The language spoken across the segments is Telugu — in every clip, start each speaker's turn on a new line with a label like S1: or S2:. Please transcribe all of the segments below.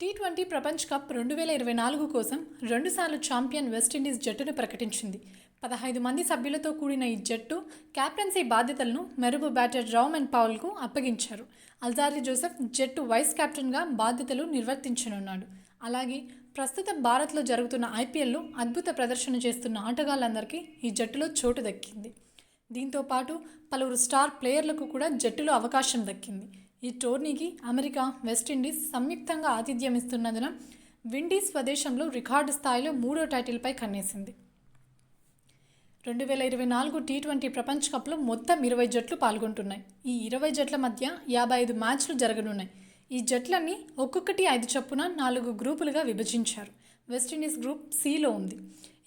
S1: టీ ట్వంటీ ప్రపంచ్ కప్ రెండు వేల ఇరవై నాలుగు కోసం రెండుసార్లు ఛాంపియన్ వెస్టిండీస్ జట్టును ప్రకటించింది. పదహైదు మంది సభ్యులతో కూడిన ఈ జట్టు క్యాప్టెన్సీ బాధ్యతలను మెరుగు బ్యాటర్ రామన్ పౌల్కు అప్పగించారు. అల్జారి జోసెఫ్ జట్టు వైస్ కెప్టెన్గా బాధ్యతలు నిర్వర్తించనున్నాడు. అలాగే ప్రస్తుత భారత్లో జరుగుతున్న ఐపీఎల్లో అద్భుత ప్రదర్శన చేస్తున్న ఆటగాళ్ళందరికీ ఈ జట్టులో చోటు దక్కింది. దీంతో పాటు పలువురు స్టార్ ప్లేయర్లకు కూడా జట్టులో అవకాశం దక్కింది. ఈ టోర్నీకి అమెరికా వెస్టిండీస్ సంయుక్తంగా ఆతిథ్యం ఇస్తున్నందున విండీస్ స్వదేశంలో రికార్డు స్థాయిలో మూడో టైటిల్పై కన్నేసింది. రెండు వేల ఇరవై నాలుగు టీ ట్వంటీ ప్రపంచ కప్లో మొత్తం ఇరవై జట్లు పాల్గొంటున్నాయి. ఈ ఇరవై జట్ల మధ్య యాభై ఐదు మ్యాచ్లు జరగనున్నాయి. ఈ జట్లన్నీ ఒక్కొక్కటి ఐదు చొప్పున నాలుగు గ్రూపులుగా విభజించారు. వెస్టిండీస్ గ్రూప్ సిలో ఉంది.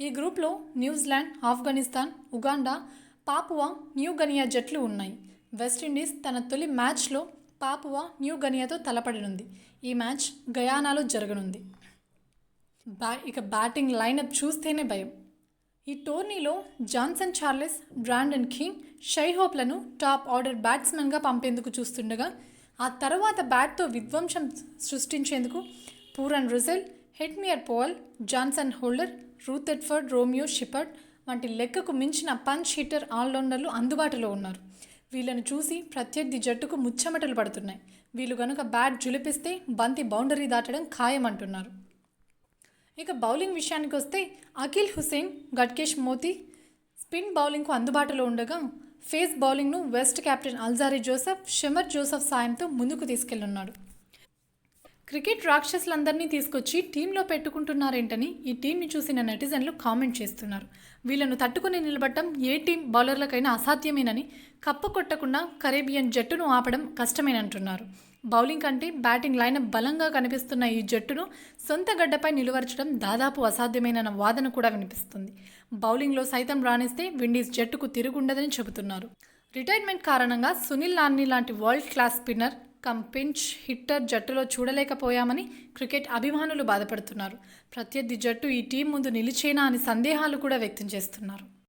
S1: ఈ గ్రూప్లో New Zealand Afghanistan Uganda Papua New Guinea జట్లు ఉన్నాయి. వెస్టిండీస్ తన తొలి మ్యాచ్లో పాపువా న్యూ గనియాతో తలపడనుంది. ఈ మ్యాచ్ గయానాలో జరగనుంది. బ్యా ఇక బ్యాటింగ్ లైనప్ చూస్తేనే భయం. ఈ టోర్నీలో జాన్సన్ చార్లెస్ బ్రాండన్ కింగ్ షైహోప్లను టాప్ ఆర్డర్ బ్యాట్స్మెన్గా పంపేందుకు చూస్తుండగా ఆ తర్వాత బ్యాట్తో విధ్వంసం సృష్టించేందుకు Pooran Russell Hetmyer Powell Johnson Holder Rutherford Romeo Shepherd వంటి లెక్కకు మించిన పంచ్ హీటర్ ఆల్రౌండర్లు అందుబాటులో ఉన్నారు. వీళ్ళను చూసి ప్రత్యర్థి జట్టుకు ముచ్చమటలు పడుతున్నాయి. వీళ్ళు కనుక బ్యాట్ జులిపిస్తే బంతి బౌండరీ దాటడం ఖాయమంటున్నారు. ఇక బౌలింగ్ విషయానికి వస్తే Akeal Hosein Gudakesh Motie spin బౌలింగ్కు అందుబాటులో ఉండగా pace బౌలింగ్ను West captain Alzarri Joseph Shamar Joseph సాయంతో ముందుకు తీసుకెళ్ళున్నాడు క్రికెట్ రాక్షసులందరినీ తీసుకొచ్చి టీంలో పెట్టుకుంటున్నారేంటని ఈ టీంని చూసిన నెటిజన్లు కామెంట్ చేస్తున్నారు. వీళ్ళను తట్టుకుని నిలబడటం ఏ టీం బౌలర్లకైనా అసాధ్యమేనని కప్ప కొట్టకుండా కరేబియన్ జట్టును ఆపడం కష్టమేనంటున్నారు. బౌలింగ్ కంటే బ్యాటింగ్ లైన్ బలంగా కనిపిస్తున్న ఈ జట్టును సొంత గడ్డపై నిలువరచడం దాదాపు అసాధ్యమేనన్న వాదన కూడా వినిపిస్తుంది. బౌలింగ్లో సైతం రాణిస్తే విండీస్ జట్టుకు తిరుగుండదని చెబుతున్నారు. రిటైర్మెంట్ కారణంగా సునీల్ నాన్ని లాంటి world class spinner cum pinch hitter జట్టులో చూడలేకపోయామని క్రికెట్ అభిమానులు బాధపడుతున్నారు. ప్రత్యర్థి జట్టు ఈ టీం ముందు నిలిచేనా అని సందేహాలు కూడా వ్యక్తం చేస్తున్నారు.